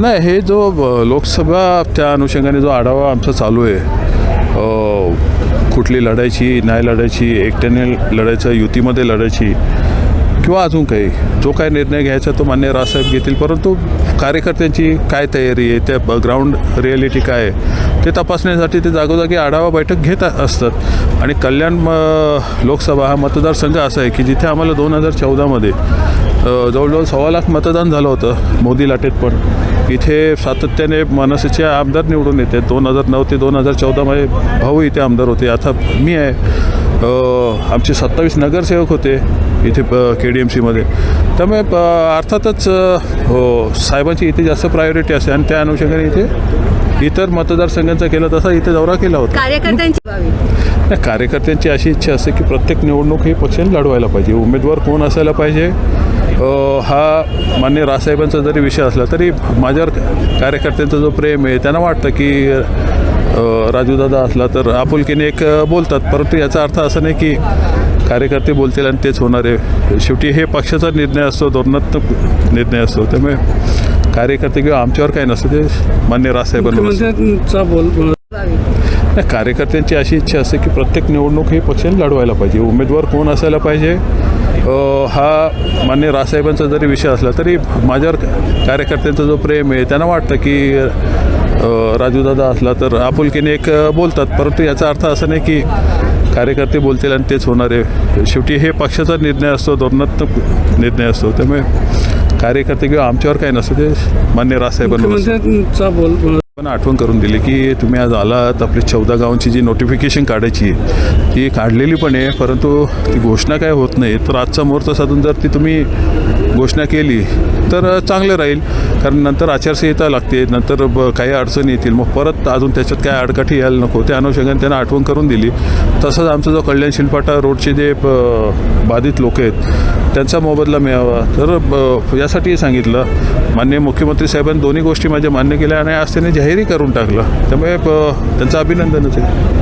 नाही हे जो लोकसभा त्या अनुषंगाने जो आढावा आमचा चालू आहे कुठली लढायची नाही लढायची एकट्याने लढायचं युतीमध्ये लढायची किंवा अजून काही जो काय निर्णय घ्यायचा तो मान्य रावसाहेब घेतील परंतु कार्यकर्त्यांची काय तयारी आहे त्या ग्राउंड रिॲलिटी काय आहे ते तपासण्यासाठी ते जागोजागी आढावा बैठक घेत असतात. आणि कल्याण म- लोकसभा हा मतदारसंघ असा आहे की जिथे आम्हाला दोन हजार चौदामध्ये जवळजवळ सव्वा लाख मतदान झालं होतं मोदी लाटेत पण. इथे सातत्याने मनसेचे आमदार निवडून येते. दोन हजार नऊ ते दोन हजार चौदामध्ये भाऊ इथे आमदार होते. आता मी आहे. आमचे सत्तावीस नगरसेवक होते इथे के डी एम सीमध्ये त्यामुळे प- अर्थातच हो साहेबांची इथे जास्त प्रायोरिटी असते आणि त्या अनुषंगाने इथे इतर मतदारसंघांचा केला तसा इथे दौरा केला होता. कार्यकर्त्यांची कार्यकर्त्यांची अशी इच्छा असते की प्रत्येक निवडणूक ही पक्षाने लढवायला पाहिजे. उमेदवार कोण असायला पाहिजे? हा मान्य रावसाहेबांचा जरी विषय असला तरी माझ्यावर कार्यकर्त्यांचा जो प्रेम आहे त्यांना वाटतं की राजूदादा असला तर आपुलकीने एक बोलतात. परंतु याचा अर्थ असा नाही की कार्यकर्ते बोलतील आणि तेच होणार आहे. शेवटी हे पक्षाचा निर्णय असतो धोरणात्मक निर्णय असतो. त्यामुळे कार्यकर्ते किंवा आमच्यावर काय नसतं ते मान्य. मुख्यमंत्र्यांचा बोल कार्यकर्त्यांची अशी इच्छा असते की प्रत्येक निवडणूक ही पक्षाने लढवायला पाहिजे. उमेदवार कोण असायला पाहिजे? हा मान्य रासाहेबांचा जरी विषय असला तरी माझ्यावर कार्यकर्त्यांचा जो प्रेम आहे त्यांना वाटतं की राजूदादा असला तर आपुलकीने एक बोलतात. परंतु याचा अर्थ असा नाही की कार्यकर्ते बोलतील आणि तेच होणार आहे. शेवटी हे पक्षाचा निर्णय असतो धोरणात्मक निर्णय असतो. त्यामुळे कार्यकर्ते किंवा आमच्यावर काही नसतं ते मान्य रासाहेबांचा बोल पण आठवण करून दिली की तुम्ही आज आलात आपली चौदा गावांची जी नोटिफिकेशन काढायची आहे, ती काढलेली पण आहे परंतु ती घोषणा काय होत नाही. तर आजचा मुहूर्त साधून जर ती तुम्ही घोषणा केली तर चांगलं राहील. कारण नंतर आचारसंहिता लागते नंतर ब काही अडचणी येतील. मग परत अजून त्याच्यात काय आडकाठी यायला नको. त्या अनुषंगाने त्यांना आठवण करून दिली. तसंच आमचा जो कल्याण शिलपाटा रोडचे जे बाधित लोक आहेत त्यांचा मोबदला मिळावा. तर ब- यासाठी सांगितलं माननीय मुख्यमंत्री साहेबांनी दोन्ही गोष्टी माझ्या मान्य केल्या आणि आज त्यांनी जाहीरही करून टाकलं. त्यामुळे प- त्यांचं अभिनंदनच आहे.